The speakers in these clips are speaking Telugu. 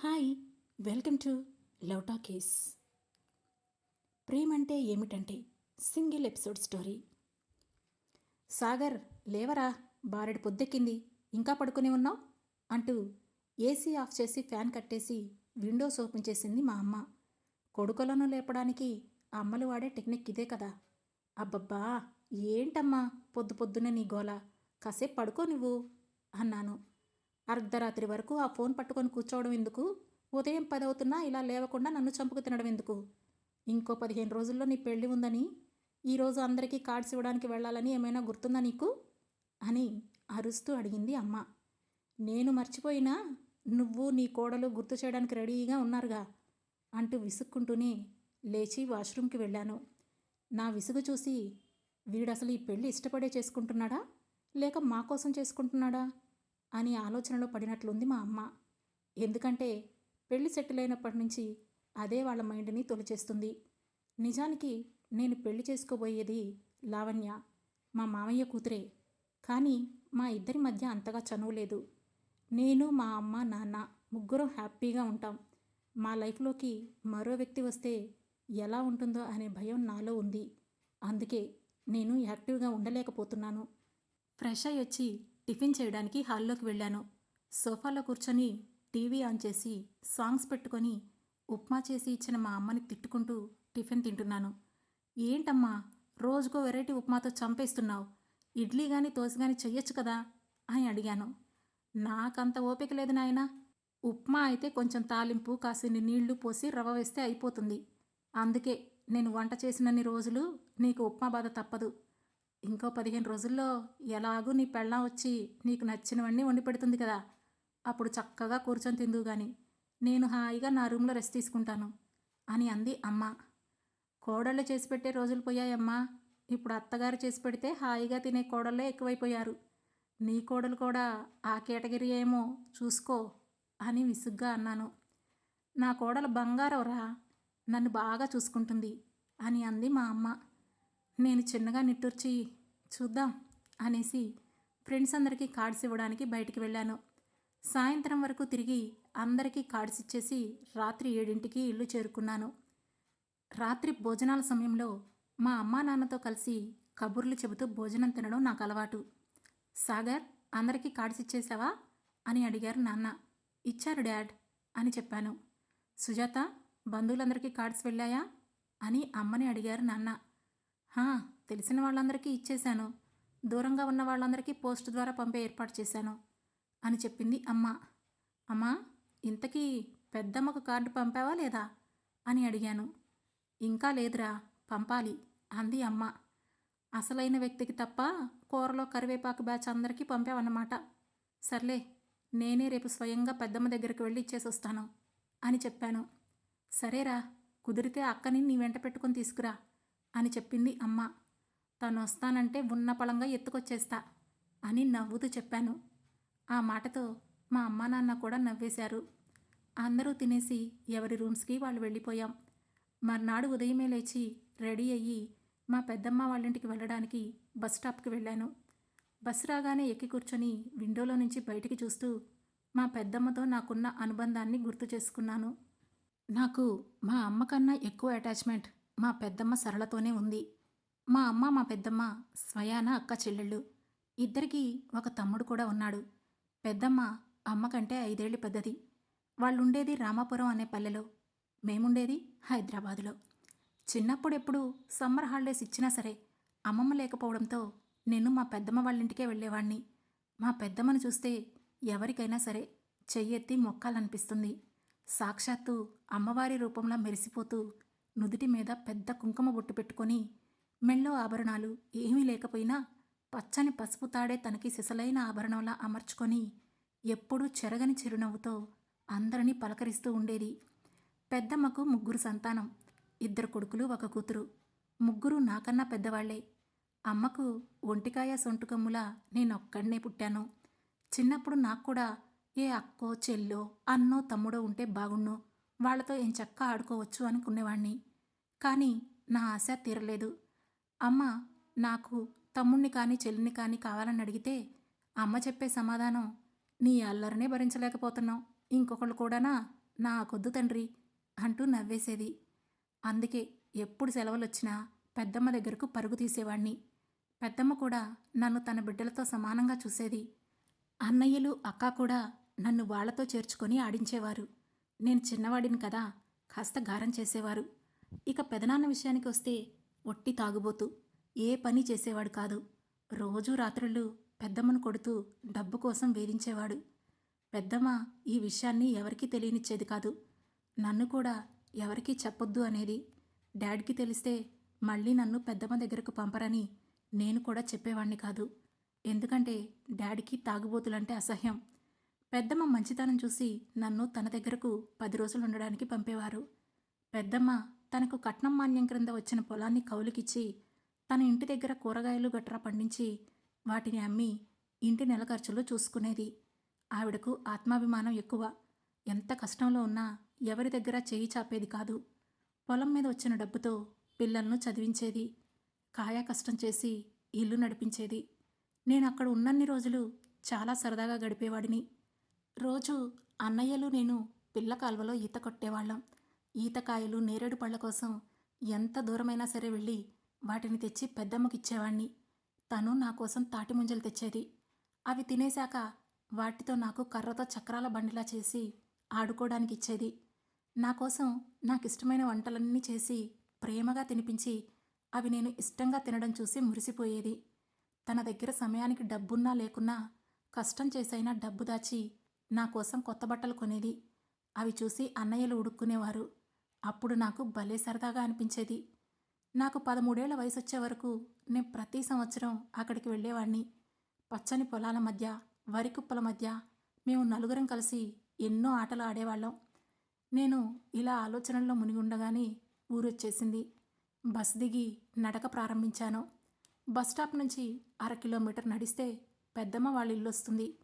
Hi welcome to love case. ప్రేమంటే ఏమిటంటే సింగిల్ ఎపిసోడ్ స్టోరీ. సాగర్ లేవరా బారెడు పొద్దెక్కింది ఇంకా పడుకుని ఉన్నావు? అంటూ ఏసీ ఆఫ్ చేసి ఫ్యాన్ కట్టేసి విండోస్ ఓపెన్ చేసింది మా అమ్మ. కొడుకులను లేపడానికి అమ్మలు వాడే టెక్నిక్ ఇదే కదా. అబ్బబ్బా ఏంటమ్మా పొద్దు పొద్దున నీ గోల? కాసేపు పడుకో నువ్వు అన్నాను. అర్ధరాత్రి వరకు ఆ ఫోన్ పట్టుకొని కూర్చోవడం ఎందుకు? ఉదయం పదవుతున్నా ఇలా లేవకుండా నన్ను చంపుకు తినడం ఎందుకు? ఇంకో పదిహేను రోజుల్లో నీ పెళ్ళి ఉందని ఈరోజు అందరికీ కార్డ్స్ ఇవ్వడానికి వెళ్ళాలని ఏమైనా గుర్తుందా నీకు? అని అరుస్తూ అడిగింది అమ్మ. నేను మర్చిపోయినా నువ్వు నీ కోడలు గుర్తు చేయడానికి రెడీగా ఉన్నారుగా అంటూ విసుక్కుంటూనే లేచి వాష్రూమ్కి వెళ్ళాను. నా విసుగు చూసి వీడసలు ఈ పెళ్ళి ఇష్టపడే చేసుకుంటున్నాడా? లేక మా కోసం చేసుకుంటున్నాడా? అని ఆలోచనలో పడినట్లుంది మా అమ్మ. ఎందుకంటే పెళ్ళి సెటిల్ అయినప్పటి నుంచి అదే వాళ్ళ మైండ్ని తొలిచేస్తుంది. నిజానికి నేను పెళ్ళి చేసుకోబోయేది లావణ్య మా మామయ్య కూతురే. కానీ మా ఇద్దరి మధ్య అంతగా చనువు లేదు. నేను మా అమ్మ నాన్న ముగ్గురం హ్యాపీగా ఉంటాం. మా లైఫ్లోకి మరో వ్యక్తి వస్తే ఎలా ఉంటుందో అనే భయం నాలో ఉంది. అందుకే నేను యాక్టివ్గా ఉండలేకపోతున్నాను. ఫ్రెష్ అయ్యి వచ్చి టిఫిన్ చేయడానికి హాల్లోకి వెళ్ళాను. సోఫాలో కూర్చొని టీవీ ఆన్ చేసి సాంగ్స్ పెట్టుకొని ఉప్మా చేసి ఇచ్చిన మా అమ్మని తిట్టుకుంటూ టిఫిన్ తింటున్నాను. ఏంటమ్మా రోజుకో వెరైటీ ఉప్మాతో చంపేస్తున్నావు. ఇడ్లీ కానీ దోశ కానీ చెయ్యొచ్చు కదా? అని అడిగాను. నాకంత ఓపిక లేదు నాయన. ఉప్మా అయితే కొంచెం తాలింపు కాసిన్ని నీళ్ళు పోసి రవ్వ వేస్తే అయిపోతుంది. అందుకే నేను వంట చేసినన్ని రోజులు నీకు ఉప్మా బాధ తప్పదు. ఇంకో పదిహేను రోజుల్లో ఎలాగూ నీ పెళ్ళాం వచ్చి నీకు నచ్చినవన్నీ వండి పెడుతుంది కదా. అప్పుడు చక్కగా కూర్చొని తిందువు గాని. నేను హాయిగా నా రూమ్లో రెస్ట్ తీసుకుంటాను అని అంది అమ్మ. కోడళ్ళు చేసి పెట్టే రోజులు పోయాయమ్మా. ఇప్పుడు అత్తగారు చేసి పెడితే హాయిగా తినే కోడళ్ళే ఎక్కువైపోయారు. నీ కోడలు కూడా ఆ కేటగిరీ ఏమో చూసుకో అని విసుగ్గా అన్నాను. నా కోడలు బంగారవరా నన్ను బాగా చూసుకుంటుంది అని అంది మా అమ్మ. నేను చిన్నగా నిట్టూర్చి చూద్దాం అనేసి ఫ్రెండ్స్ అందరికీ కార్డ్స్ ఇవ్వడానికి బయటికి వెళ్ళాను. సాయంత్రం వరకు తిరిగి అందరికీ కార్డ్స్ ఇచ్చేసి రాత్రి ఏడింటికి ఇల్లు చేరుకున్నాను. రాత్రి భోజనాల సమయంలో మా అమ్మా నాన్నతో కలిసి కబుర్లు చెబుతూ భోజనం తినడం నాకు అలవాటు. సాగర్ అందరికీ కార్డ్స్ ఇచ్చేసావా? అని అడిగారు నాన్న. ఇచ్చారు డాడ్ అని చెప్పాను. సుజాత బంధువులందరికీ కార్డ్స్ వెళ్ళాయా? అని అమ్మని అడిగారు నాన్న. తెలిసిన వాళ్ళందరికీ ఇచ్చేశాను. దూరంగా ఉన్న వాళ్ళందరికీ పోస్ట్ ద్వారా పంపే ఏర్పాటు చేశాను అని చెప్పింది అమ్మ. అమ్మా ఇంతకీ పెద్దమ్మకు కార్డు పంపావా లేదా? అని అడిగాను. ఇంకా లేదురా పంపాలి అంది అమ్మ. అసలైన వ్యక్తికి తప్ప కూరలో కరివేపాకు బ్యాచ్ అందరికీ పంపావన్నమాట. సర్లే నేనే రేపు స్వయంగా పెద్దమ్మ దగ్గరికి వెళ్ళి ఇచ్చేసి వస్తాను అని చెప్పాను. సరేరా కుదిరితే అక్కని నీ వెంట పెట్టుకొని తీసుకురా అని చెప్పింది అమ్మ. తను వస్తానంటే ఉన్న పళంగా ఎత్తుకొచ్చేస్తా అని నవ్వుతూ చెప్పాను. ఆ మాటతో మా అమ్మ నాన్న కూడా నవ్వేశారు. అందరూ తినేసి ఎవరి రూమ్స్కి వాళ్ళు వెళ్ళిపోయాం. మర్నాడు ఉదయమే లేచి రెడీ అయ్యి మా పెద్దమ్మ వాళ్ళింటికి వెళ్ళడానికి బస్ స్టాప్కి వెళ్ళాను. బస్ రాగానే ఎక్కి కూర్చొని విండోలో నుంచి బయటికి చూస్తూ మా పెద్దమ్మతో నాకున్న అనుబంధాన్ని గుర్తు చేసుకున్నాను. నాకు మా అమ్మ కన్నా ఎక్కువ అటాచ్మెంట్ మా పెద్దమ్మ సరళతోనే ఉంది. మా అమ్మ మా పెద్దమ్మ స్వయాన అక్క చెల్లెళ్ళు. ఇద్దరికీ ఒక తమ్ముడు కూడా ఉన్నాడు. పెద్దమ్మ అమ్మ కంటే ఐదేళ్ళు పెద్దది. వాళ్ళుండేది రామాపురం అనే పల్లెలో. మేముండేది హైదరాబాదులో. చిన్నప్పుడెప్పుడు సమ్మర్ హాలిడేస్ ఇచ్చినా సరే అమ్మమ్మ లేకపోవడంతో నేను మా పెద్దమ్మ వాళ్ళ ఇంటికే వెళ్ళేవాణ్ణి. మా పెద్దమ్మను చూస్తే ఎవరికైనా సరే చెయ్యెత్తి మొక్కాలనిపిస్తుంది. సాక్షాత్తు అమ్మవారి రూపంలో మెరిసిపోతూ నుదుటి మీద పెద్ద కుంకుమ బొట్టు పెట్టుకొని మెళ్ళో ఆభరణాలు ఏమీ లేకపోయినా పచ్చని పసుపు తాడే తనకి సిసలైన ఆభరణంలా అమర్చుకొని ఎప్పుడూ చెరగని చిరునవ్వుతో అందరినీ పలకరిస్తూ ఉండేది. పెద్దమ్మకు ముగ్గురు సంతానం ఇద్దరు కొడుకులు ఒక కూతురు. ముగ్గురు నాకన్నా పెద్దవాళ్ళే. అమ్మకు ఒంటికాయ సొంటుకమ్ములా నేనొక్కడనే పుట్టాను. చిన్నప్పుడు నాకు కూడా ఏ అక్కో చెల్లో అన్నో తమ్ముడో ఉంటే బాగుండు. వాళ్ళతో ఏం చక్క ఆడుకోవచ్చు అనుకునేవాణ్ణి. కానీ నా ఆశ తీరలేదు. అమ్మ నాకు తమ్ముణ్ణి కానీ చెల్లిని కానీ కావాలని అడిగితే అమ్మ చెప్పే సమాధానం నీ అల్లరినే భరించలేకపోతున్నావు. ఇంకొకళ్ళు కూడానా నాకొద్దు తండ్రి అంటూ నవ్వేసేది. అందుకే ఎప్పుడు సెలవులొచ్చినా పెద్దమ్మ దగ్గరకు పరుగు తీసేవాణ్ణి. పెద్దమ్మ కూడా నన్ను తన బిడ్డలతో సమానంగా చూసేది. అన్నయ్యలు అక్క కూడా నన్ను వాళ్ళతో చేర్చుకొని ఆడించేవారు. నేను చిన్నవాడిని కదా కాస్త గారం చేసేవారు. ఇక పెదనాన్న విషయానికి వస్తే ఒట్టి తాగుబోతు ఏ పని చేసేవాడు కాదు. రోజూ రాత్రులు పెద్దమ్మను కొడుతూ డబ్బు కోసం వేధించేవాడు. పెద్దమ్మ ఈ విషయాన్ని ఎవరికీ తెలియనిచ్చేది కాదు. నన్ను కూడా ఎవరికీ చెప్పొద్దు అనేది డాడీకి తెలిస్తే మళ్ళీ నన్ను పెద్దమ్మ దగ్గరకు పంపరని నేను కూడా చెప్పేవాణ్ణి కాదు. ఎందుకంటే డాడీకి తాగుబోతులంటే అసహ్యం. పెద్దమ్మ మంచితనం చూసి నన్ను తన దగ్గరకు పది రోజులు ఉండడానికి పంపేవారు. పెద్దమ్మ తనకు కట్నం మాన్యం క్రింద వచ్చిన పొలాన్ని కౌలుకిచ్చి తన ఇంటి దగ్గర కూరగాయలు గట్రా పండించి వాటిని అమ్మి ఇంటి నెల ఖర్చులు చూసుకునేది. ఆవిడకు ఆత్మాభిమానం ఎక్కువ. ఎంత కష్టంలో ఉన్నా ఎవరి దగ్గర చేయి చాపేది కాదు. పొలం మీద వచ్చిన డబ్బుతో పిల్లలను చదివించేది. కాయా కష్టం చేసి ఇల్లు నడిపించేది. నేను అక్కడ ఉన్నన్ని రోజులు చాలా సరదాగా గడిపేవాడిని. రోజు అన్నయ్యలు నేను పిల్ల కాలువలో ఈత కొట్టేవాళ్ళం. ఈతకాయలు నేరేడు పళ్ళ కోసం ఎంత దూరమైనా సరే వెళ్ళి వాటిని తెచ్చి పెద్దమ్మకిచ్చేవాణ్ణి తను నా కోసం తాటి ముంజలు తెచ్చేది. అవి తినేశాక వాటితో నాకు కర్రతో చక్రాల బండిలా చేసి ఆడుకోవడానికి ఇచ్చేది. నా కోసం నాకు ఇష్టమైన వంటలన్నీ చేసి ప్రేమగా తినిపించి అవి నేను ఇష్టంగా తినడం చూసి మురిసిపోయేది. తన దగ్గర సమయానికి డబ్బున్నా లేకున్నా కష్టం చేసైనా డబ్బు దాచి నా కోసం కొత్త బట్టలు కొనేది. అవి చూసి అన్నయ్యలు ఉడుక్కునేవారు. అప్పుడు నాకు భలే సరదాగా అనిపించేది. నాకు పదమూడేళ్ళ వయసు వచ్చే వరకు నేను ప్రతి సంవత్సరం అక్కడికి వెళ్ళేవాడిని. పచ్చని పొలాల మధ్య వరి కుప్పల మధ్య మేము నలుగురం కలిసి ఎన్నో ఆటలు ఆడేవాళ్ళం. నేను ఇలా ఆలోచనల్లో మునిగుండగానే ఊరొచ్చేసింది. బస్ దిగి నడక ప్రారంభించాను. బస్ స్టాప్ నుంచి అర కిలోమీటర్ నడిస్తే పెద్దమ్మ వాళ్ళ ఇల్లు వస్తుంది.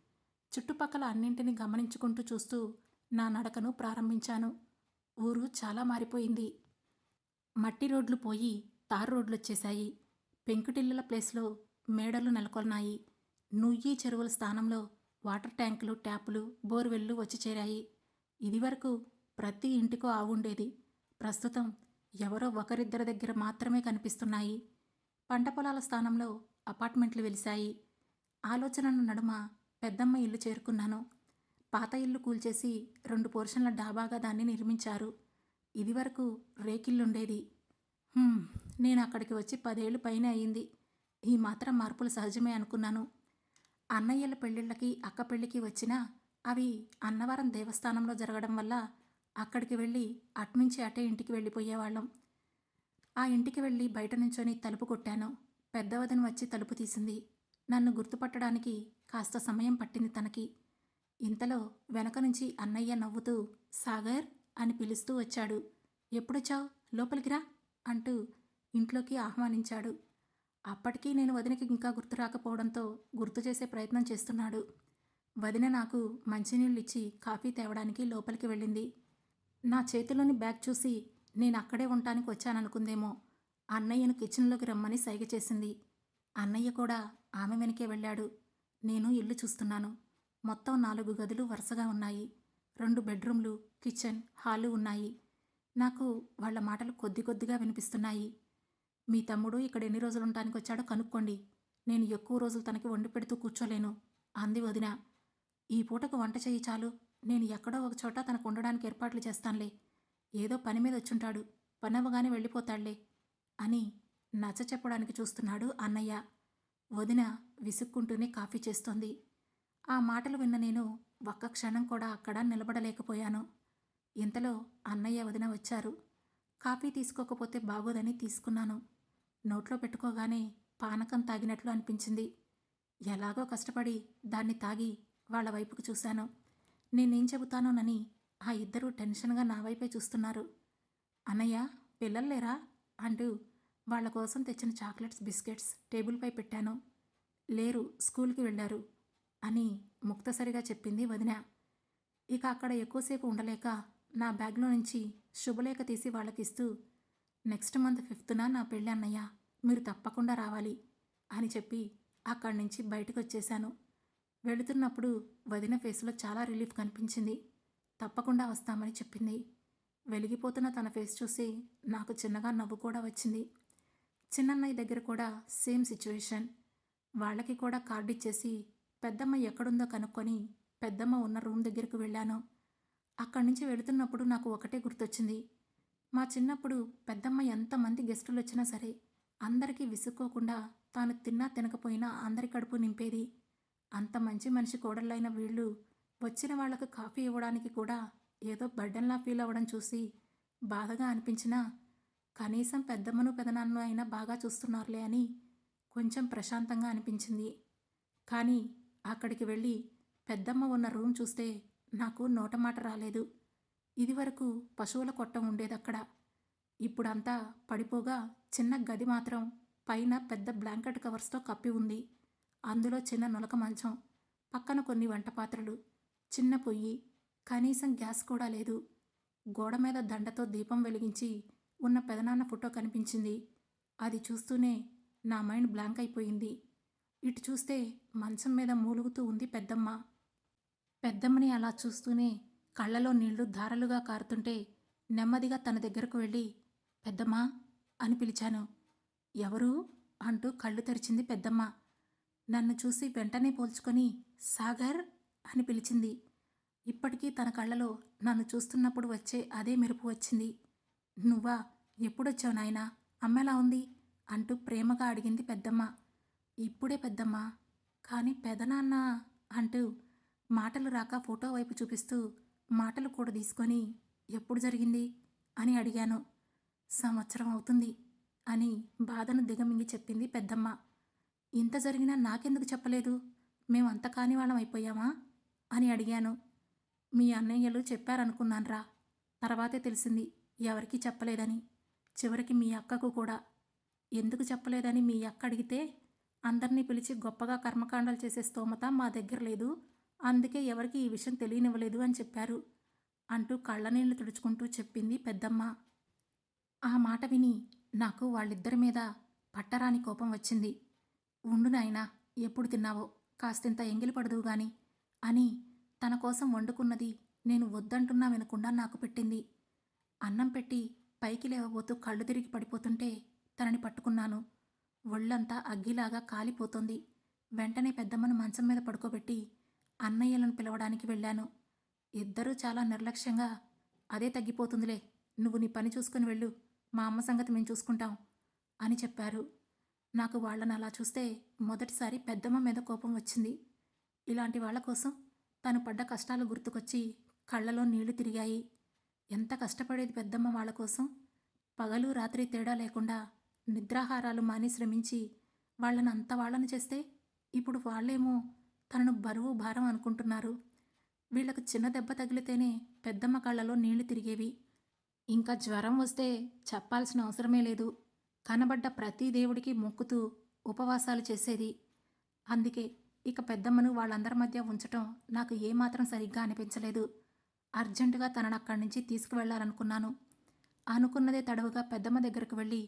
చుట్టుపక్కల అన్నింటినీ గమనించుకుంటూ చూస్తూ నా నడకను ప్రారంభించాను. ఊరు చాలా మారిపోయింది. మట్టి రోడ్లు పోయి తారు రోడ్లు వచ్చేశాయి పెంకుటిల్లుల ప్లేస్లో మేడలు నెలకొన్నాయి నుయ్యి చెరువుల స్థానంలో వాటర్ ట్యాంకులు ట్యాపులు బోర్వెల్లు వచ్చి చేరాయి. ఇదివరకు ప్రతి ఇంటికో ఆవుండేది ప్రస్తుతం ఎవరో ఒకరిద్దరి దగ్గర మాత్రమే కనిపిస్తున్నాయి. పంట పొలాల స్థానంలో అపార్ట్మెంట్లు వెలిశాయి. ఆలోచనల నడుమ పెద్దమ్మ ఇల్లు చేరుకున్నాను. పాత ఇల్లు కూల్చేసి రెండు పోర్షన్ల డాబాగా దాన్ని నిర్మించారు. ఇదివరకు రేకిల్లుండేది నేను అక్కడికి వచ్చి పదేళ్ళు పైన అయింది. ఈ మాత్రం మార్పులు సహజమే అనుకున్నాను. అన్నయ్యల పెళ్ళిళ్ళకి అక్క పెళ్ళికి వచ్చినా అవి అన్నవరం దేవస్థానంలో జరగడం వల్ల అక్కడికి వెళ్ళి అట్నుంచి అటే ఇంటికి వెళ్ళిపోయేవాళ్ళం. ఆ ఇంటికి వెళ్ళి బయట నుంచొని తలుపు కొట్టాను. పెద్దవదని వచ్చి తలుపు తీసింది. నన్ను గుర్తుపట్టడానికి కాస్త సమయం పట్టింది తనకి. ఇంతలో వెనక నుంచి అన్నయ్య నవ్వుతూ సాగర్ అని పిలుస్తూ వచ్చాడు. ఎప్పుడొచ్చావు? లోపలికి రా అంటూ ఇంట్లోకి ఆహ్వానించాడు. అప్పటికీ నేను వదినకి ఇంకా గుర్తు రాకపోవడంతో గుర్తు చేసే ప్రయత్నం చేస్తున్నాడు. వదిన నాకు మంచినీళ్ళు ఇచ్చి కాఫీ తేవడానికి లోపలికి వెళ్ళింది. నా చేతిలోని బ్యాగ్ చూసి నేను అక్కడే ఉండటానికి వచ్చాననుకుందేమో అన్నయ్యను కిచెన్లోకి రమ్మని సైగ చేసింది. అన్నయ్య కూడా ఆమె వెనకే వెళ్ళాడు. నేను ఇల్లు చూస్తున్నాను. మొత్తం నాలుగు గదులు వరుసగా ఉన్నాయి. రెండు బెడ్రూమ్లు కిచెన్ హాలు ఉన్నాయి. నాకు వాళ్ళ మాటలు కొద్ది కొద్దిగా వినిపిస్తున్నాయి. మీ తమ్ముడు ఇక్కడ ఎన్ని రోజులు ఉండటానికి వచ్చాడో కనుక్కోండి. నేను ఎక్కువ రోజులు తనకి వండి పెడుతూ కూర్చోలేను. అంది వదిన. ఈ పూటకు వంట చేయి చాలు. నేను ఎక్కడో ఒక చోట తనకు ఉండడానికి ఏర్పాట్లు చేస్తానులే. ఏదో పని మీద వచ్చుంటాడు. పని అవ్వగానే వెళ్ళిపోతాడులే అని నచ్చ చెప్పడానికి చూస్తున్నాడు అన్నయ్య. వదిన విసుక్కుంటూనే కాఫీ చేస్తోంది. ఆ మాటలు విన్న నేను ఒక్క క్షణం కూడా అక్కడ నిలబడలేకపోయాను. ఇంతలో అన్నయ్య వదిన వచ్చారు. కాఫీ తీసుకోకపోతే బాగోదని తీసుకున్నాను. నోట్లో పెట్టుకోగానే పానకం తాగినట్లు అనిపించింది. ఎలాగో కష్టపడి దాన్ని తాగి వాళ్ళ వైపుకు చూశాను. నేనేం చెబుతానోనని ఆ ఇద్దరూ టెన్షన్గా నా వైపే చూస్తున్నారు. అన్నయ్య పిల్లలు లేరా? అంటూ వాళ్ళ కోసం తెచ్చిన చాక్లెట్స్ బిస్కెట్స్ టేబుల్పై పెట్టాను. లేరు స్కూల్కి వెళ్ళారు. అని ముక్తసరిగా చెప్పింది వదిన. ఇక అక్కడ ఎక్కువసేపు ఉండలేక నా బ్యాగ్లో నుంచి శుభలేఖ తీసి వాళ్ళకిస్తూ నెక్స్ట్ మంత్ ఫిఫ్త్న నా పెళ్ళి అన్నయ్య మీరు తప్పకుండా రావాలి అని చెప్పి అక్కడి నుంచి బయటకు వచ్చేశాను వెళుతున్నప్పుడు వదిన ఫేస్లో చాలా రిలీఫ్ కనిపించింది. తప్పకుండా వస్తామని చెప్పింది. వెలిగిపోతున్న తన ఫేస్ చూసి నాకు చిన్నగా నవ్వు కూడా వచ్చింది. చిన్నన్నయ్య దగ్గర కూడా సేమ్ సిచ్యువేషన్. వాళ్ళకి కూడా కార్డు ఇచ్చేసి పెద్దమ్మ ఎక్కడుందో కనుక్కొని పెద్దమ్మ ఉన్న రూమ్ దగ్గరకు వెళ్ళాను. అక్కడి నుంచి వెళుతున్నప్పుడు నాకు ఒకటే గుర్తొచ్చింది. మా చిన్నప్పుడు పెద్దమ్మ ఎంతమంది గెస్టులు వచ్చినా సరే అందరికీ విసుక్కోకుండా తాను తిన్నా తినకపోయినా అందరి కడుపు నింపేది. అంత మంచి మనిషి కోడళ్ళైన వీళ్ళు వచ్చిన వాళ్ళకు కాఫీ ఇవ్వడానికి కూడా ఏదో బడ్డన్లా ఫీల్ అవ్వడం చూసి బాధగా అనిపించినా కనీసం పెద్దమ్మను పెదనాన్నను అయినా బాగా చూస్తున్నారులే అని కొంచెం ప్రశాంతంగా అనిపించింది. కానీ అక్కడికి వెళ్ళి పెద్దమ్మ ఉన్న రూమ్ చూస్తే నాకు నోటమాట రాలేదు. ఇదివరకు పశువుల కొట్టం ఉండేదక్కడ. ఇప్పుడంతా పడిపోగా చిన్న గది మాత్రం పైన పెద్ద బ్లాంకెట్ కవర్స్తో కప్పి ఉంది. అందులో చిన్న నులక మంచం పక్కన కొన్ని వంట పాత్రలు చిన్న పొయ్యి కనీసం గ్యాస్ కూడా లేదు. గోడ మీద దండతో దీపం వెలిగించి ఉన్న పెదనాన్న ఫోటో కనిపించింది. అది చూస్తూనే నా మైండ్ బ్లాంక్ అయిపోయింది. ఇటు చూస్తే మంచం మీద మూలుగుతూ ఉంది పెద్దమ్మ. పెద్దమ్మని అలా చూస్తూనే కళ్ళలో నీళ్ళు ధారలుగా కారుతుంటే నెమ్మదిగా తన దగ్గరకు వెళ్ళి పెద్దమ్మా అని పిలిచాను. ఎవరు? అంటూ కళ్ళు తెరిచింది పెద్దమ్మ. నన్ను చూసి వెంటనే పోల్చుకొని సాగర్ అని పిలిచింది. ఇప్పటికీ తన కళ్ళలో నన్ను చూస్తున్నప్పుడు వచ్చే అదే మెరుపు వచ్చింది. నువ్వా? ఎప్పుడొచ్చావు నాయనా? అమ్మెలా ఉంది? అంటూ ప్రేమగా అడిగింది పెద్దమ్మ. ఇప్పుడే పెద్దమ్మ. కానీ పెదనాన్న అంటూ మాటలు రాక ఫోటో వైపు చూపిస్తూ మాటలు కూడా తీసుకొని ఎప్పుడు జరిగింది అని అడిగాను. సంవత్సరం అవుతుంది అని బాధను దిగమింగి చెప్పింది పెద్దమ్మ. ఇంత జరిగినా నాకెందుకు చెప్పలేదు? మేమంత కాని వాళ్ళం అయిపోయామా? అని అడిగాను. మీ అన్నయ్యలు చెప్పారనుకున్నాన్రా. తర్వాతే తెలిసింది ఎవరికీ చెప్పలేదని. చివరికి మీ అక్కకు కూడా. ఎందుకు చెప్పలేదని మీ అక్క అడిగితే అందరినీ పిలిచి గొప్పగా కర్మకాండాలు చేసే స్తోమత మా దగ్గర లేదు. అందుకే ఎవరికి ఈ విషయం తెలియనివ్వలేదు అని చెప్పారు అంటూ కళ్ళనీళ్ళు తుడుచుకుంటూ చెప్పింది పెద్దమ్మ. ఆ మాట విని నాకు వాళ్ళిద్దరి మీద పట్టరాని కోపం వచ్చింది. ఉండు నాయనా ఎప్పుడు తిన్నావో? కాస్తింత ఎంగిలి పడదు గాని అని తన కోసం వండుకున్నది నేను వద్దంటున్నా వినకుండా నాకు పెట్టింది. అన్నం పెట్టి పైకి లేవబోతూ కళ్ళు తిరిగి పడిపోతుంటే తనని పట్టుకున్నాను. ఒళ్ళంతా అగ్గిలాగా కాలిపోతుంది. వెంటనే పెద్దమ్మను మంచం మీద పడుకోబెట్టి అన్నయ్యలను పిలవడానికి వెళ్ళాను. ఇద్దరూ చాలా నిర్లక్ష్యంగా అదే తగ్గిపోతుందిలే నువ్వు నీ పని చూసుకుని వెళ్ళు మా అమ్మ సంగతి మేము చూసుకుంటాం అని చెప్పారు. నాకు వాళ్ళని అలా చూస్తే మొదటిసారి పెద్దమ్మ మీద కోపం వచ్చింది. ఇలాంటి వాళ్ళ కోసం తను పడ్డ కష్టాలు గుర్తుకొచ్చి కళ్ళలో నీళ్ళు తిరిగాయి. ఎంత కష్టపడేది పెద్దమ్మ వాళ్ళ కోసం? పగలు రాత్రి తేడా లేకుండా నిద్రాహారాలు మాని శ్రమించి వాళ్ళని అంత వాళ్ళని చేస్తే ఇప్పుడు వాళ్ళేమో తనను బరువు భారం అనుకుంటున్నారు. వీళ్ళకు చిన్న దెబ్బ తగిలితేనే పెద్దమ్మ కళ్ళలో నీళ్ళు తిరిగేవి. ఇంకా జ్వరం వస్తే చెప్పాల్సిన అవసరమే లేదు. కనబడ్డ ప్రతి దేవుడికి మొక్కుతూ ఉపవాసాలు చేసేది. అందుకే ఇక పెద్దమ్మను వాళ్ళందరి మధ్య ఉంచటం నాకు ఏమాత్రం సరిగ్గా అనిపించలేదు. అర్జెంటుగా తనను అక్కడి నుంచి తీసుకువెళ్ళాలనుకున్నాను అనుకున్నదే తడవుగా పెద్దమ్మ దగ్గరకు వెళ్ళి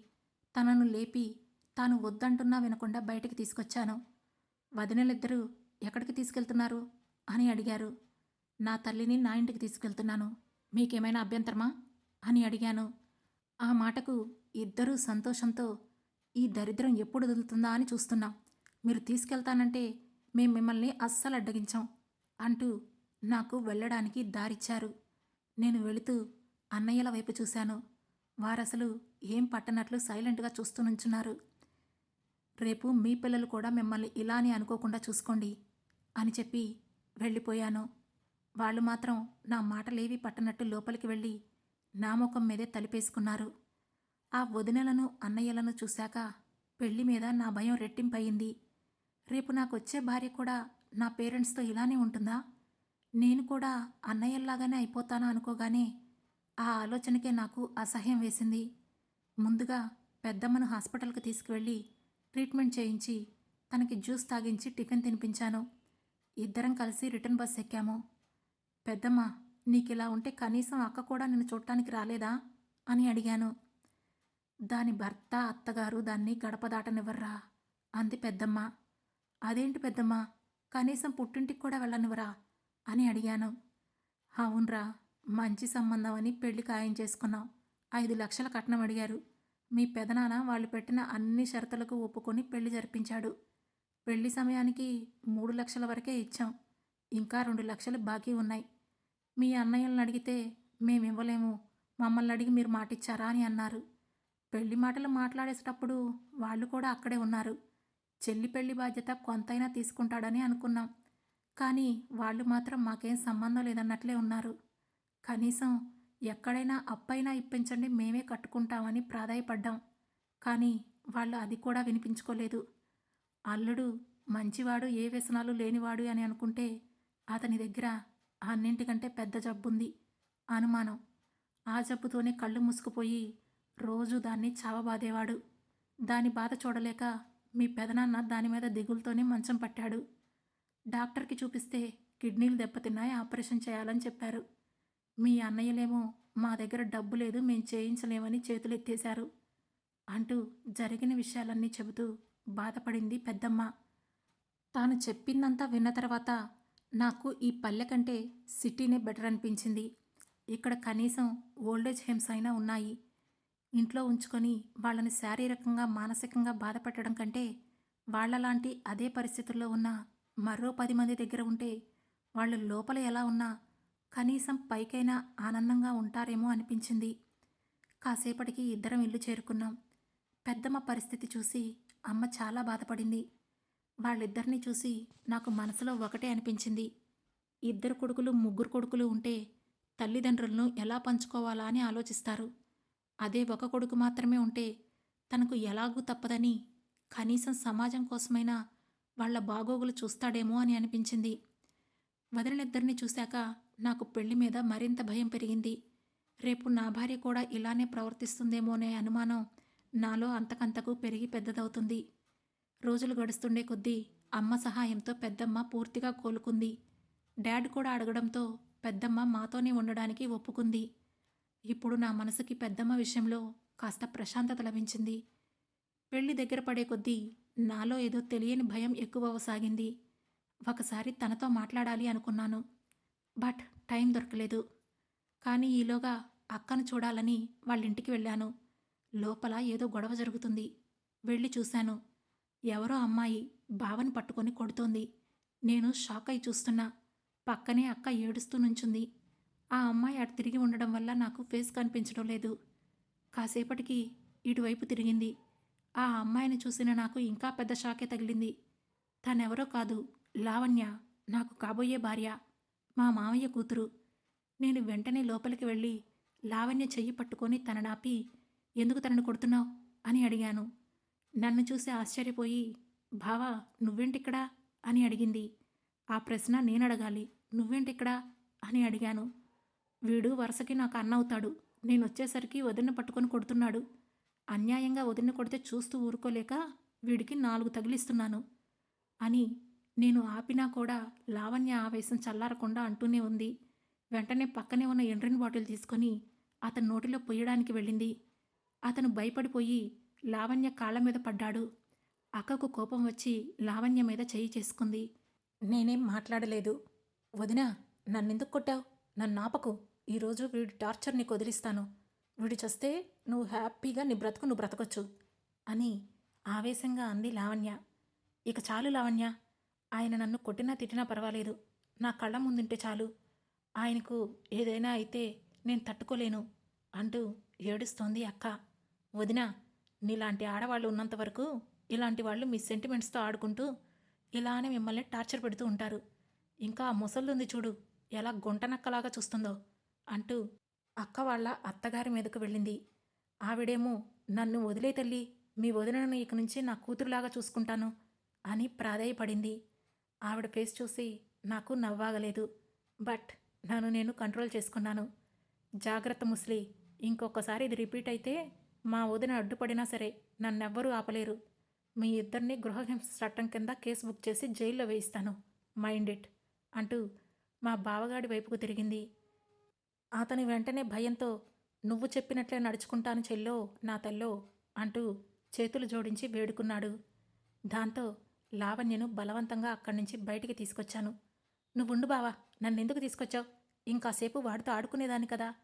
తనను లేపి తాను వద్దంటున్నా వినకుండా బయటికి తీసుకొచ్చాను. వదినలిద్దరూ ఎక్కడికి తీసుకెళ్తున్నారు? అని అడిగారు. నా తల్లిని నా ఇంటికి తీసుకెళ్తున్నాను. మీకేమైనా అభ్యంతరమా? అని అడిగాను. ఆ మాటకు ఇద్దరూ సంతోషంతో ఈ దరిద్రం ఎప్పుడు వదులుతుందా అని చూస్తున్నాం. మీరు తీసుకెళ్తానంటే మేం మిమ్మల్ని అస్సలు అడ్డగించాం అంటూ నాకు వెళ్ళడానికి దారిచ్చారు. నేను వెళుతూ అన్నయ్యల వైపు చూశాను. వారసలు ఏం పట్టనట్లు సైలెంట్గా చూస్తూ నుంచున్నారు. రేపు మీ పిల్లలు కూడా మిమ్మల్ని ఇలానే అనుకోకుండా చూసుకోండి అని చెప్పి వెళ్ళిపోయాను. వాళ్ళు మాత్రం నా మాటలేవి పట్టనట్టు లోపలికి వెళ్ళి నా ముఖం మీదే తలిపేసుకున్నారు. ఆ వదినలను అన్నయ్యలను చూశాక పెళ్ళి మీద నా భయం రెట్టింపయింది. రేపు నాకొచ్చే భార్య కూడా నా పేరెంట్స్తో ఇలానే ఉంటుందా? నేను కూడా అన్నయ్యల్లాగానే అయిపోతానా అనుకోగానే ఆ ఆలోచనకే నాకు అసహ్యం వేసింది. ముందుగా పెద్దమ్మను హాస్పిటల్కి తీసుకువెళ్ళి ట్రీట్మెంట్ చేయించి తనకి జ్యూస్ తాగించి టిఫిన్ తినిపించాను. ఇద్దరం కలిసి రిటర్న్ బస్ ఎక్కాము. పెద్దమ్మ నీకిలా ఉంటే కనీసం అక్క కూడా నిన్ను చూడటానికి రాలేదా? అని అడిగాను. దాని భర్త అత్తగారు దాన్ని గడప దాటనివ్వర్రా? అంది పెద్దమ్మ. అదేంటి పెద్దమ్మ? కనీసం పుట్టింటికి కూడా వెళ్ళనివ్వరా? అని అడిగాను. అవునరా మంచి సంబంధం అని పెళ్ళి ఖాయం చేసుకున్నాం. ఐదు లక్షల కట్నం అడిగారు. మీ పెదనాన్న వాళ్ళు పెట్టిన అన్ని షరతులకు ఒప్పుకొని పెళ్ళి జరిపించాడు. పెళ్ళి సమయానికి మూడు లక్షల వరకే ఇచ్చాం. ఇంకా రెండు లక్షలు బాకీ ఉన్నాయి. మీ అన్నయ్యలను అడిగితే మేము ఇవ్వలేము మమ్మల్ని అడిగి మీరు మాటిచ్చారా అని అన్నారు. పెళ్ళి మాటలు మాట్లాడేసేటప్పుడు వాళ్ళు కూడా అక్కడే ఉన్నారు. చెల్లి పెళ్ళి బాధ్యత కొంతైనా తీసుకుంటాడని అనుకున్నాం. కానీ వాళ్ళు మాత్రం మాకేం సంబంధం లేదన్నట్లే ఉన్నారు. కనీసం ఎక్కడైనా అప్పైనా ఇప్పించండి మేమే కట్టుకుంటామని ప్రాధాయపడ్డాం. కానీ వాళ్ళు అది కూడా వినిపించుకోలేదు. అల్లుడు మంచివాడు ఏ వ్యసనాలు లేనివాడు అని అనుకుంటే అతని దగ్గర అన్నింటికంటే పెద్ద జబ్బుంది. అనుమానం. ఆ జబ్బుతోనే కళ్ళు మూసుకుపోయి రోజు దాన్ని చావబాదేవాడు. దాని బాధ చూడలేక మీ పెదనాన్న దాని మీద దిగులతోనే మంచం పట్టాడు. డాక్టర్కి చూపిస్తే కిడ్నీలు దెబ్బతిన్నాయి ఆపరేషన్ చేయాలని చెప్పారు. మీ అన్నయ్యలేమో మా దగ్గర డబ్బు లేదు మేము చేయించలేమని చేతులెత్తేశారు అంటూ జరిగిన విషయాలన్నీ చెబుతూ బాధపడింది పెద్దమ్మ. తాను చెప్పిందంతా విన్న తర్వాత నాకు ఈ పల్లె కంటే సిటీనే బెటర్ అనిపించింది. ఇక్కడ కనీసం ఓల్డేజ్ హోమ్స్ అయినా ఉన్నాయి. ఇంట్లో ఉంచుకొని వాళ్ళని శారీరకంగా మానసికంగా బాధపెట్టడం కంటే వాళ్ళలాంటి అదే పరిస్థితుల్లో ఉన్న మరో పది మంది దగ్గర ఉంటే వాళ్ళు లోపల ఎలా ఉన్నా కనీసం పైకైనా ఆనందంగా ఉంటారేమో అనిపించింది. కాసేపటికి ఇద్దరం ఇల్లు చేరుకున్నాం. పెద్దమ్మ పరిస్థితి చూసి అమ్మ చాలా బాధపడింది. వాళ్ళిద్దరినీ చూసి నాకు మనసులో ఒకటే అనిపించింది. ఇద్దరు కొడుకులు ముగ్గురు కొడుకులు ఉంటే తల్లిదండ్రులను ఎలా పంచుకోవాలా అని ఆలోచిస్తారు. అదే ఒక కొడుకు మాత్రమే ఉంటే తనకు ఎలాగూ తప్పదని కనీసం సమాజం కోసమైనా వాళ్ళ బాగోగులు చూస్తాడేమో అని అనిపించింది. వదిలినిద్దరిని చూశాక నాకు పెళ్ళి మీద మరింత భయం పెరిగింది. రేపు నా భార్య కూడా ఇలానే ప్రవర్తిస్తుందేమో అనే అనుమానం నాలో అంతకంతకు పెరిగి పెద్దదవుతుంది. రోజులు గడుస్తుండే కొద్దీ అమ్మ సహాయంతో పెద్దమ్మ పూర్తిగా కోలుకుంది. డాడ్ కూడా అడగడంతో పెద్దమ్మ మాతోనే ఉండడానికి ఒప్పుకుంది. ఇప్పుడు నా మనసుకి పెద్దమ్మ విషయంలో కాస్త ప్రశాంతత లభించింది. పెళ్ళి దగ్గర పడే కొద్దీ నాలో ఏదో తెలియని భయం ఎక్కువవసాగింది. ఒకసారి తనతో మాట్లాడాలి అనుకున్నాను. బట్ టైం దొరకలేదు. కానీ ఈలోగా అక్కను చూడాలని వాళ్ళ ఇంటికి వెళ్ళాను. లోపల ఏదో గొడవ జరుగుతుంది. వెళ్ళి చూశాను. ఎవరో అమ్మాయి బావని పట్టుకొని కొడుతోంది. నేను షాక్ అయి చూస్తున్నా. పక్కనే అక్క ఏడుస్తూ నుంచుంది. ఆ అమ్మాయి అటు తిరిగి ఉండడం వల్ల నాకు ఫేస్ కనిపించడం లేదు. కాసేపటికి ఇటువైపు తిరిగింది. ఆ అమ్మాయిని చూసిన నాకు ఇంకా పెద్ద షాకే తగిలింది. తనెవరో కాదు లావణ్య నాకు కాబోయే భార్య. మా మామయ్య కూతురు. నేను వెంటనే లోపలికి వెళ్ళి లావణ్య చెయ్యి పట్టుకొని తననాపి ఎందుకు తనను కొడుతున్నావు? అని అడిగాను. నన్ను చూసి ఆశ్చర్యపోయి బావా నువ్వేంటిక్కడా? అని అడిగింది. ఆ ప్రశ్న నేను అడగాలి నువ్వేంటిక్కడా? అని అడిగాను. వీడు వరుసకి నాకు అన్నవుతాడు. నేను వచ్చేసరికి వదిన పట్టుకొని కొడుతున్నాడు. అన్యాయంగా వదిన కొడితే చూస్తూ ఊరుకోలేక వీడికి నాలుగు తగిలిస్తున్నాను అని నేను ఆపినా కూడా లావణ్య ఆవేశం చల్లారకుండా అంటూనే ఉంది. వెంటనే పక్కనే ఉన్న ఎండ్రిన్ బాటిల్ తీసుకొని అతని నోటిలో పొయ్యడానికి వెళ్ళింది. అతను భయపడిపోయి లావణ్య కాళ్ళ మీద పడ్డాడు. అక్కకు కోపం వచ్చి లావణ్య మీద చేయి చేసుకుంది. నేనేం మాట్లాడలేదు. వదినా నన్నెందుకు కొట్టావు? నన్ను ఆపకు. ఈరోజు వీడి టార్చర్ నీకు వదిలిస్తాను. వీడు చస్తే నువ్వు హ్యాపీగా నీ బ్రతుకు నువ్వు బ్రతకొచ్చు అని ఆవేశంగా అంది లావణ్య. ఇక చాలు లావణ్య. ఆయన నన్ను కొట్టినా తిట్టినా పర్వాలేదు. నా కళ్ళ ముందుంటే చాలు. ఆయనకు ఏదైనా అయితే నేను తట్టుకోలేను అంటూ ఏడుస్తోంది అక్క. వదిన నీలాంటి ఆడవాళ్ళు ఉన్నంత వరకు ఇలాంటి వాళ్ళు మీ సెంటిమెంట్స్తో ఆడుకుంటూ ఇలానే మిమ్మల్ని టార్చర్ పెడుతూ ఉంటారు. ఇంకా ఆ ముసళ్ళుంది చూడు ఎలా గుంటనక్కలాగా చూస్తుందో అంటూ అక్క వాళ్ళ అత్తగారి మీదకు వెళ్ళింది. ఆవిడేమో నన్ను వదిలే తల్లి మీ వదినను ఇక నుంచి నా కూతురులాగా చూసుకుంటాను అని ప్రాధేయపడింది. ఆవిడ ఫేస్ చూసి నాకు నవ్వాగలేదు. బట్ నన్ను నేను కంట్రోల్ చేసుకున్నాను. జాగ్రత్త ముస్లి ఇంకొకసారి ఇది రిపీట్ అయితే మా వదిన అడ్డుపడినా సరే నన్నెవ్వరూ ఆపలేరు. మీ ఇద్దరిని గృహహింస చట్టం కింద కేసు బుక్ చేసి జైల్లో వేయిస్తాను. మైండ్ ఇట్ అంటూ మా బావగాడి వైపుకు తిరిగింది. అతని వెంటనే భయంతో నువ్వు చెప్పినట్లే నడుచుకుంటాను చెల్లో నా తల్లో అంటూ చేతులు జోడించి వేడుకున్నాడు. దాంతో లావణ్యను బలవంతంగా అక్కడి నుంచి బయటికి తీసుకొచ్చాను. నువ్వుండు బావా నన్నెందుకు తీసుకొచ్చావు? ఇంకాసేపు వాడితో ఆడుకునేదాన్ని కదా?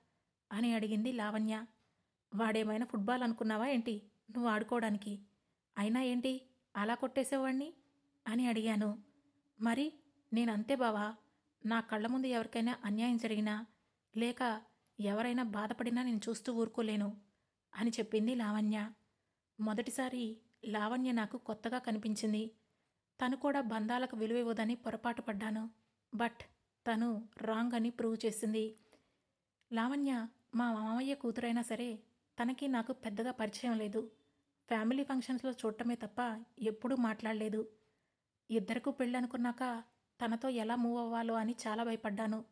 అని అడిగింది లావణ్య. వాడేమైనా ఫుట్బాల్ అనుకున్నావా ఏంటి? నువ్వు ఆడుకోవడానికి. అయినా ఏంటి? అలా కొట్టేసేవాణ్ణి? అని అడిగాను. మరి నేనంతే బావా. నా కళ్ళ ముందు ఎవరికైనా అన్యాయం జరిగినా లేక ఎవరైనా బాధపడినా నేను చూస్తూ ఊరుకోలేను అని చెప్పింది లావణ్య. మొదటిసారి లావణ్య నాకు కొత్తగా కనిపించింది. తను కూడా బంధాలకు విలువ ఇవ్వదని పొరపాటు పడ్డాను. బట్ తను రాంగ్ అని ప్రూవ్ చేసింది. లావణ్య మా మామయ్య కూతురైనా సరే తనకి నాకు పెద్దగా పరిచయం లేదు. ఫ్యామిలీ ఫంక్షన్స్లో చూడటమే తప్ప ఎప్పుడూ మాట్లాడలేదు. ఇద్దరకు పెళ్ళనుకున్నాక తనతో ఎలా మూవ్ అవ్వాలో అని చాలా భయపడ్డాను.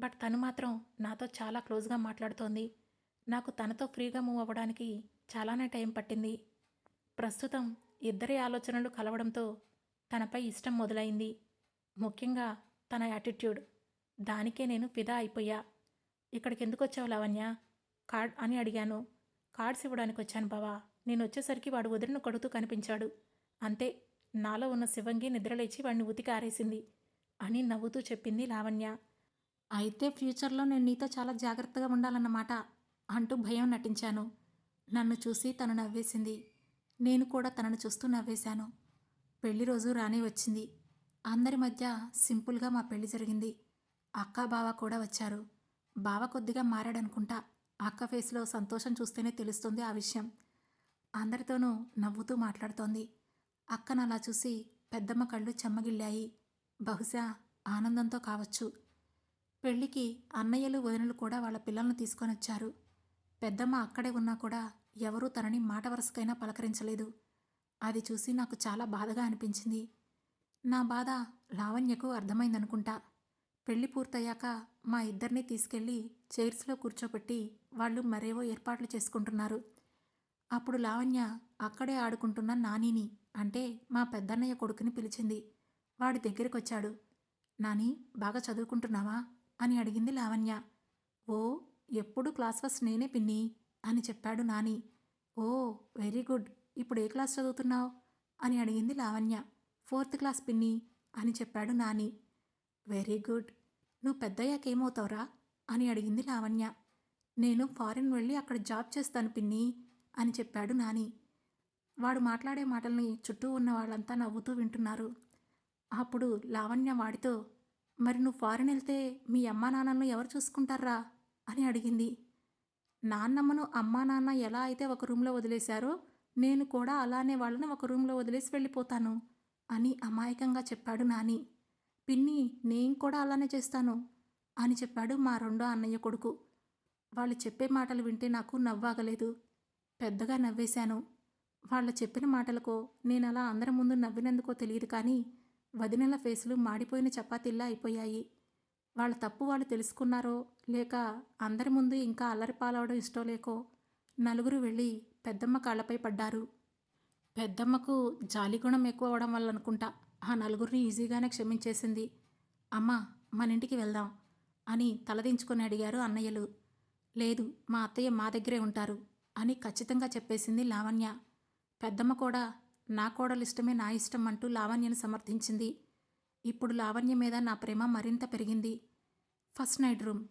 బట్ తను మాత్రం నాతో చాలా క్లోజ్గా మాట్లాడుతోంది. నాకు తనతో ఫ్రీగా మూవ్ అవ్వడానికి చాలానే టైం పట్టింది. ప్రస్తుతం ఇద్దరి ఆలోచనలు కలవడంతో తనపై ఇష్టం మొదలైంది. ముఖ్యంగా తన యాటిట్యూడ్. దానికే నేను ఫిదా అయిపోయా. ఇక్కడికి ఎందుకు వచ్చావు లావణ్య? కార్డ్ అని అడిగాను. కార్డ్స్ ఇవ్వడానికి వచ్చాను బావా. నేను వచ్చేసరికి వాడు వదిలిన కొడుతూ కనిపించాడు. అంతే. నాలో ఉన్న శివంగి నిద్రలేచి వాడిని ఉతికి ఆరేసింది అని నవ్వుతూ చెప్పింది లావణ్య. అయితే ఫ్యూచర్లో నేను నీతో చాలా జాగ్రత్తగా ఉండాలన్నమాట అంటూ భయం నటించాను. నన్ను చూసి తను నవ్వేసింది. నేను కూడా తనను చూస్తూ నవ్వేశాను. పెళ్ళి రోజు రాణి వచ్చింది. అందరి మధ్య సింపుల్గా మా పెళ్ళి జరిగింది. అక్క బావ కూడా వచ్చారు. బావ కొద్దిగా మారాడనుకుంటా అక్క ఫేస్లో సంతోషం చూస్తేనే తెలుస్తుంది ఆ విషయం. అందరితోనూ నవ్వుతూ మాట్లాడుతోంది. అక్కను అలా చూసి పెద్దమ్మ కళ్ళు చెమ్మగిల్లాయి. బహుశా ఆనందంతో కావచ్చు. పెళ్ళికి అన్నయ్యలు వదినలు కూడా వాళ్ళ పిల్లలను తీసుకొని వచ్చారు పెద్దమ్మ అక్కడే ఉన్నా కూడా ఎవరూ తనని మాట వరుసకైనా పలకరించలేదు. అది చూసి నాకు చాలా బాధగా అనిపించింది. నా బాధ లావణ్యకు అర్థమైందనుకుంటా. పెళ్ళి పూర్తయ్యాక మా ఇద్దరిని తీసుకెళ్ళి చైర్స్లో కూర్చోబెట్టి వాళ్ళు మరేవో ఏర్పాట్లు చేసుకుంటున్నారు. అప్పుడు లావణ్య అక్కడే ఆడుకుంటున్న నానిని అంటే మా పెద్దన్నయ్య కొడుకుని పిలిచింది. వాడి దగ్గరికి వచ్చాడు నాని బాగా చదువుకుంటున్నావా? అని అడిగింది లావణ్య. ఓ ఎప్పుడు క్లాస్ ఫస్ట్ నేనే పిన్ని అని చెప్పాడు నాని. ఓ వెరీ గుడ్. ఇప్పుడు ఏ క్లాస్ చదువుతున్నావు? అని అడిగింది లావణ్య. ఫోర్త్ క్లాస్ పిన్ని అని చెప్పాడు నాని. Very good. నువ్వు పెద్దయ్యాక ఏమవుతావురా అని అడిగింది లావణ్య. నేను ఫారిన్ వెళ్ళి అక్కడ జాబ్ చేస్తాను పిన్ని అని చెప్పాడు నాని. వాడు మాట్లాడే మాటల్ని చుట్టూ ఉన్న వాళ్ళంతా నవ్వుతూ వింటున్నారు. అప్పుడు లావణ్య వాడితో మరి నువ్వు ఫారిన్ వెళ్తే మీ అమ్మా నాన్నలను ఎవరు చూసుకుంటారా? అని అడిగింది. నాన్నమ్మను అమ్మా నాన్న ఎలా అయితే ఒక రూమ్లో వదిలేశారో నేను కూడా అలానే వాళ్ళని ఒక రూమ్లో వదిలేసి వెళ్ళిపోతాను అని అమాయకంగా చెప్పాడు నాని. పిన్ని నేను కూడా అలానే చేస్తాను అని చెప్పాడు మా రెండో అన్నయ్య కొడుకు. వాళ్ళు చెప్పే మాటలు వింటే నాకు నవ్వాగలేదు. పెద్దగా నవ్వేశాను. వాళ్ళ చెప్పిన మాటలకో నేను అలా అందరి ముందు నవ్వినందుకో తెలియదు కానీ వదినెల ఫేసులు మాడిపోయిన చపాతీల్లా అయిపోయాయి. వాళ్ళ తప్పు వాళ్ళు తెలుసుకున్నారో లేక అందరి ముందు ఇంకా అల్లరి పాలవడం ఇష్టం లేకో నలుగురు వెళ్ళి పెద్దమ్మ కాళ్ళపై పడ్డారు. పెద్దమ్మకు జాలిగుణం ఎక్కువ అవడం వల్ల అనుకుంటా ఆ నలుగురిని ఈజీగానే క్షమించేసింది. అమ్మ మన ఇంటికి వెళ్దాం అని తలదించుకొని అడిగారు అన్నయ్యలు. లేదు మా అత్తయ్య మా దగ్గరే ఉంటారు అని ఖచ్చితంగా చెప్పేసింది లావణ్య. పెద్దమ్మ కూడా నా కోడలు ఇష్టమే నా ఇష్టం అంటూ లావణ్యను సమర్థించింది. ఇప్పుడు లావణ్య మీద నా ప్రేమ మరింత పెరిగింది. ఫస్ట్ నైట్ రూమ్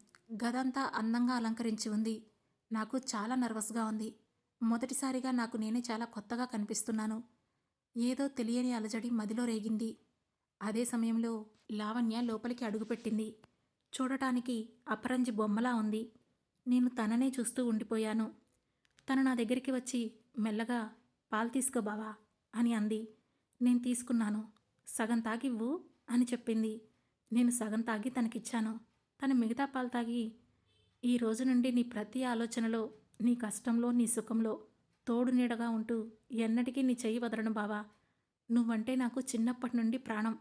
గదంతా అందంగా అలంకరించి ఉంది. నాకు చాలా నర్వస్గా ఉంది. మొదటిసారిగా నాకు నేనే చాలా కొత్తగా కనిపిస్తున్నాను. ఏదో తెలియని అలజడి మదిలో రేగింది. అదే సమయంలో లావణ్య లోపలికి అడుగుపెట్టింది. చూడటానికి అపరంజి బొమ్మలా ఉంది. నేను తననే చూస్తూ ఉండిపోయాను. తను నా దగ్గరికి వచ్చి మెల్లగా పాలు తీసుకో బావా అని అంది. నేను తీసుకున్నాను. సగం తాగివ్వు అని చెప్పింది. నేను సగం తాగి తనకిచ్చాను. తను మిగతా పాలు తాగి ఈ రోజు నుండి నీ ప్రతి ఆలోచనలో నీ కష్టంలో నీ సుఖంలో తోడు నీడగా ఉంటూ ఎన్నటికీ నీ చెయ్యి వదలను బావా. నువ్వంటే నాకు చిన్నప్పటి నుండి ప్రాణం.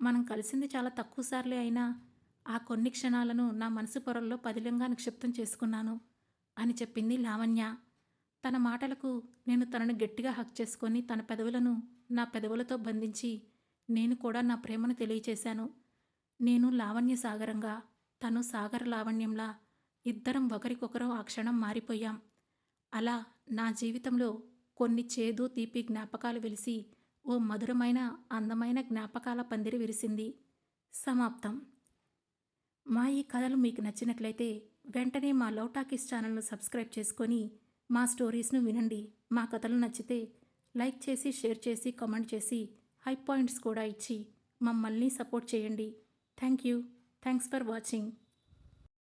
మనం కలిసింది చాలా తక్కువ సార్లే అయినా ఆ కొన్ని క్షణాలను నా మనసు పొరల్లో పదిలంగా నిక్షిప్తం చేసుకున్నాను అని చెప్పింది లావణ్య. తన మాటలకు నేను తనను గట్టిగా హక్ చేసుకొని తన పెదవులను నా పెదవులతో బంధించి నేను కూడా నా ప్రేమను తెలియచేశాను. నేను లావణ్య సాగరంగా తను సాగర లావణ్యంలా ఇద్దరం ఒకరికొకరం ఆ క్షణం మారిపోయాం. అలా నా జీవితంలో కొన్ని చేదు తీపి జ్ఞాపకాలు వెలిసి ఓ మధురమైన అందమైన జ్ఞాపకాల పందిరి విరిసింది. సమాప్తం. మా ఈ కథలు మీకు నచ్చినట్లయితే వెంటనే మా లవ్ టాకీస్ ఛానల్ను సబ్స్క్రైబ్ చేసుకొని మా స్టోరీస్ను వినండి. మా కథలు నచ్చితే లైక్ చేసి షేర్ చేసి కామెంట్ చేసి హై పాయింట్స్ కూడా ఇచ్చి మమ్మల్ని సపోర్ట్ చేయండి. Thank you. Thanks for watching.